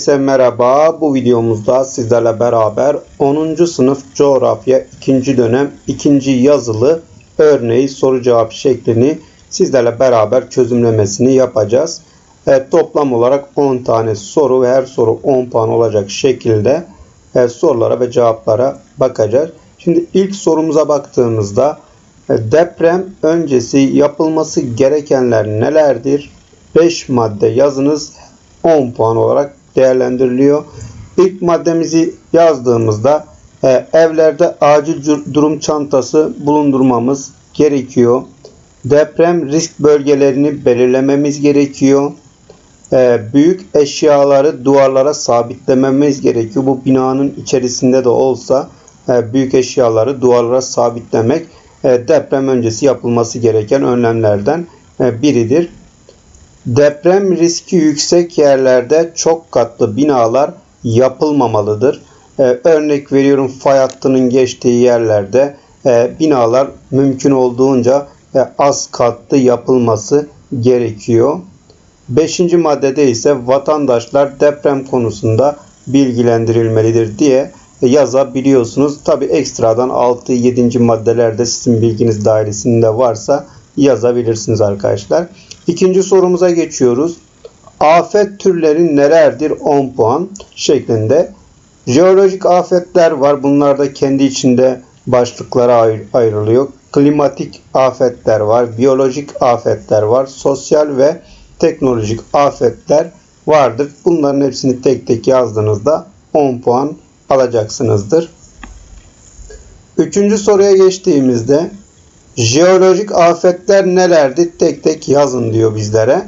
Herkese merhaba. Bu videomuzda sizlerle beraber 10. sınıf coğrafya 2. dönem 2. yazılı örneği soru cevap şeklini sizlerle beraber çözümlemesini yapacağız. Evet, toplam olarak 10 tane soru ve her soru 10 puan olacak şekilde e, sorulara ve cevaplara bakacağız. Şimdi ilk sorumuza baktığımızda e, deprem öncesi yapılması gerekenler nelerdir? 5 madde yazınız 10 puan olarak değerlendiriliyor. İlk maddemizi yazdığımızda e, evlerde acil dur- durum çantası bulundurmamız gerekiyor. Deprem risk bölgelerini belirlememiz gerekiyor. E, büyük eşyaları duvarlara sabitlememiz gerekiyor. Bu binanın içerisinde de olsa e, büyük eşyaları duvarlara sabitlemek deprem öncesi yapılması gereken önlemlerden biridir. Deprem riski yüksek yerlerde çok katlı binalar yapılmamalıdır. Ee, örnek veriyorum fay hattının geçtiği yerlerde e, binalar mümkün olduğunca e, az katlı yapılması gerekiyor. Beşinci maddede ise vatandaşlar deprem konusunda bilgilendirilmelidir diye yazabiliyorsunuz. Tabi ekstradan 6, 7. maddelerde sizin bilginiz dairesinde varsa yazabilirsiniz arkadaşlar. İkinci sorumuza geçiyoruz. Afet türleri nelerdir? 10 puan şeklinde. Jeolojik afetler var. Bunlar da kendi içinde başlıklara ayr- ayrılıyor. Klimatik afetler var. Biyolojik afetler var. Sosyal ve teknolojik afetler vardır. Bunların hepsini tek tek yazdığınızda 10 puan alacaksınızdır. Üçüncü soruya geçtiğimizde Jeolojik afetler nelerdi? Tek tek yazın diyor bizlere.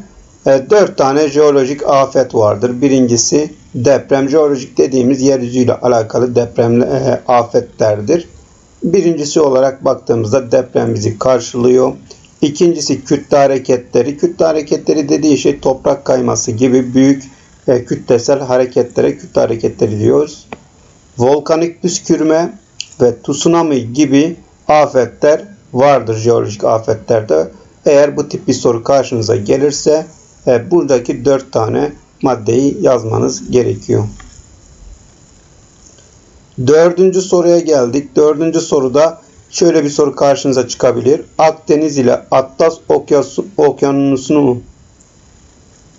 E, dört tane jeolojik afet vardır. Birincisi deprem. Jeolojik dediğimiz yeryüzüyle alakalı deprem e, afetlerdir. Birincisi olarak baktığımızda deprem bizi karşılıyor. İkincisi kütle hareketleri. Kütle hareketleri dediği şey toprak kayması gibi büyük e, kütlesel hareketlere kütle hareketleri diyoruz. Volkanik püskürme ve tsunami gibi afetler vardır jeolojik afetlerde. Eğer bu tip bir soru karşınıza gelirse e, buradaki 4 tane maddeyi yazmanız gerekiyor. Dördüncü soruya geldik. Dördüncü soruda şöyle bir soru karşınıza çıkabilir. Akdeniz ile Atlas Okyanusu- Okyanusu'nu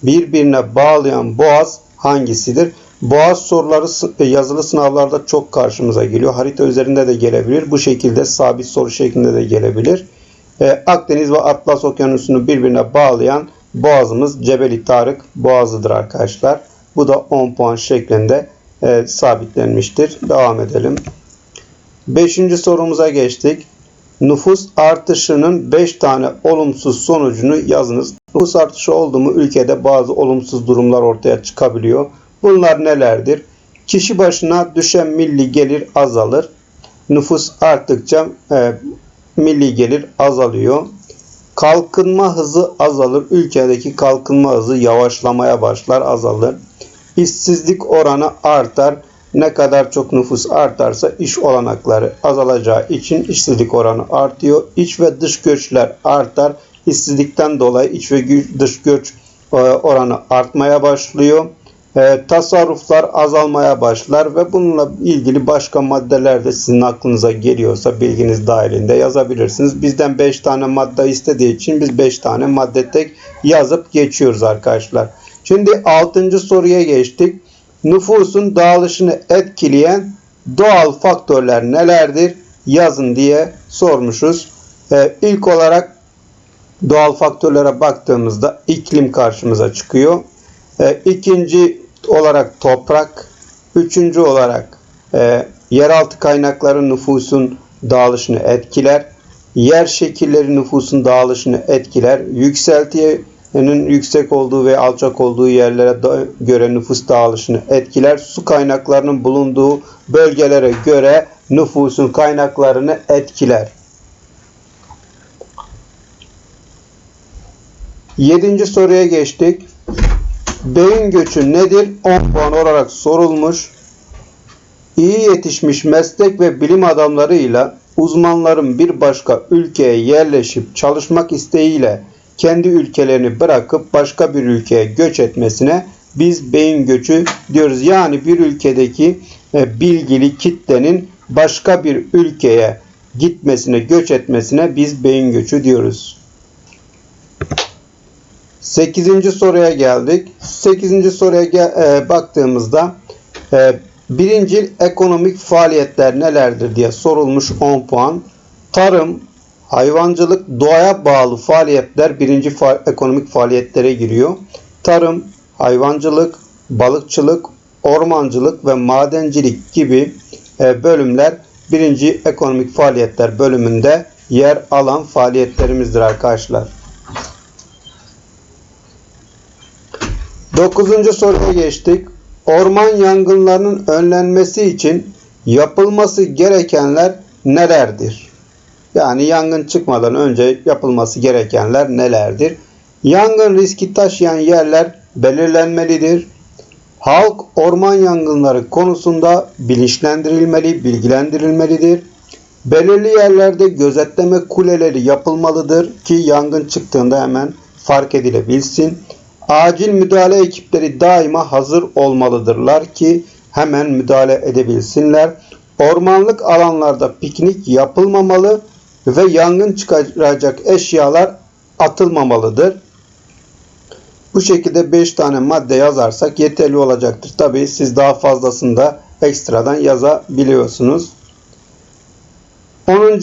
birbirine bağlayan boğaz hangisidir? Boğaz soruları sı- yazılı sınavlarda çok karşımıza geliyor. Harita üzerinde de gelebilir. Bu şekilde sabit soru şeklinde de gelebilir. Ee, Akdeniz ve Atlas Okyanusu'nu birbirine bağlayan boğazımız Cebeli Tarık Boğazı'dır arkadaşlar. Bu da 10 puan şeklinde e, sabitlenmiştir. Devam edelim. Beşinci sorumuza geçtik. Nüfus artışının 5 tane olumsuz sonucunu yazınız. Nüfus artışı oldu mu ülkede bazı olumsuz durumlar ortaya çıkabiliyor. Bunlar nelerdir? Kişi başına düşen milli gelir azalır. Nüfus arttıkça e, milli gelir azalıyor. Kalkınma hızı azalır. Ülkedeki kalkınma hızı yavaşlamaya başlar, azalır. İşsizlik oranı artar. Ne kadar çok nüfus artarsa iş olanakları azalacağı için işsizlik oranı artıyor. İç ve dış göçler artar. İşsizlikten dolayı iç ve dış göç e, oranı artmaya başlıyor. E, tasarruflar azalmaya başlar ve bununla ilgili başka maddeler de sizin aklınıza geliyorsa bilginiz dahilinde yazabilirsiniz. Bizden 5 tane madde istediği için biz 5 tane madde tek yazıp geçiyoruz arkadaşlar. Şimdi 6. soruya geçtik. Nüfusun dağılışını etkileyen doğal faktörler nelerdir? Yazın diye sormuşuz. E, ilk olarak doğal faktörlere baktığımızda iklim karşımıza çıkıyor. E, ikinci olarak toprak, üçüncü olarak e, yeraltı kaynakları nüfusun dağılışını etkiler. Yer şekilleri nüfusun dağılışını etkiler. Yükseltinin yüksek olduğu ve alçak olduğu yerlere göre nüfus dağılışını etkiler. Su kaynaklarının bulunduğu bölgelere göre nüfusun kaynaklarını etkiler. Yedinci soruya geçtik. Beyin göçü nedir? 10 puan olarak sorulmuş. İyi yetişmiş meslek ve bilim adamlarıyla uzmanların bir başka ülkeye yerleşip çalışmak isteğiyle kendi ülkelerini bırakıp başka bir ülkeye göç etmesine biz beyin göçü diyoruz. Yani bir ülkedeki e, bilgili kitlenin başka bir ülkeye gitmesine, göç etmesine biz beyin göçü diyoruz. 8. soruya geldik. 8. soruya gel- e, baktığımızda e, birincil ekonomik faaliyetler nelerdir diye sorulmuş 10 puan. Tarım, hayvancılık, doğaya bağlı faaliyetler birinci fa- ekonomik faaliyetlere giriyor. Tarım, hayvancılık, balıkçılık, ormancılık ve madencilik gibi e, bölümler birinci ekonomik faaliyetler bölümünde yer alan faaliyetlerimizdir arkadaşlar. Dokuzuncu soruya geçtik. Orman yangınlarının önlenmesi için yapılması gerekenler nelerdir? Yani yangın çıkmadan önce yapılması gerekenler nelerdir? Yangın riski taşıyan yerler belirlenmelidir. Halk orman yangınları konusunda bilinçlendirilmeli, bilgilendirilmelidir. Belirli yerlerde gözetleme kuleleri yapılmalıdır ki yangın çıktığında hemen fark edilebilsin. Acil müdahale ekipleri daima hazır olmalıdırlar ki hemen müdahale edebilsinler. Ormanlık alanlarda piknik yapılmamalı ve yangın çıkaracak eşyalar atılmamalıdır. Bu şekilde 5 tane madde yazarsak yeterli olacaktır. Tabi siz daha fazlasını da ekstradan yazabiliyorsunuz. 10.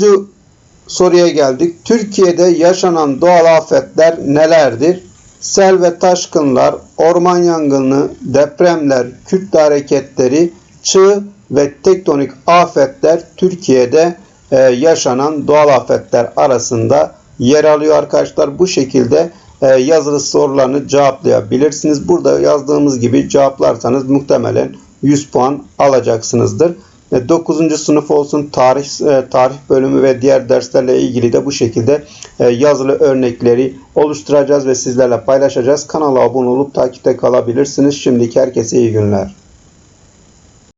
soruya geldik. Türkiye'de yaşanan doğal afetler nelerdir? Sel ve taşkınlar, orman yangını, depremler, kütle hareketleri, çığ ve tektonik afetler Türkiye'de e, yaşanan doğal afetler arasında yer alıyor arkadaşlar. Bu şekilde e, yazılı sorularını cevaplayabilirsiniz. Burada yazdığımız gibi cevaplarsanız muhtemelen 100 puan alacaksınızdır. 9. sınıf olsun tarih e, tarih bölümü ve diğer derslerle ilgili de bu şekilde e, yazılı örnekleri oluşturacağız ve sizlerle paylaşacağız. Kanala abone olup takipte kalabilirsiniz. Şimdiki herkese iyi günler.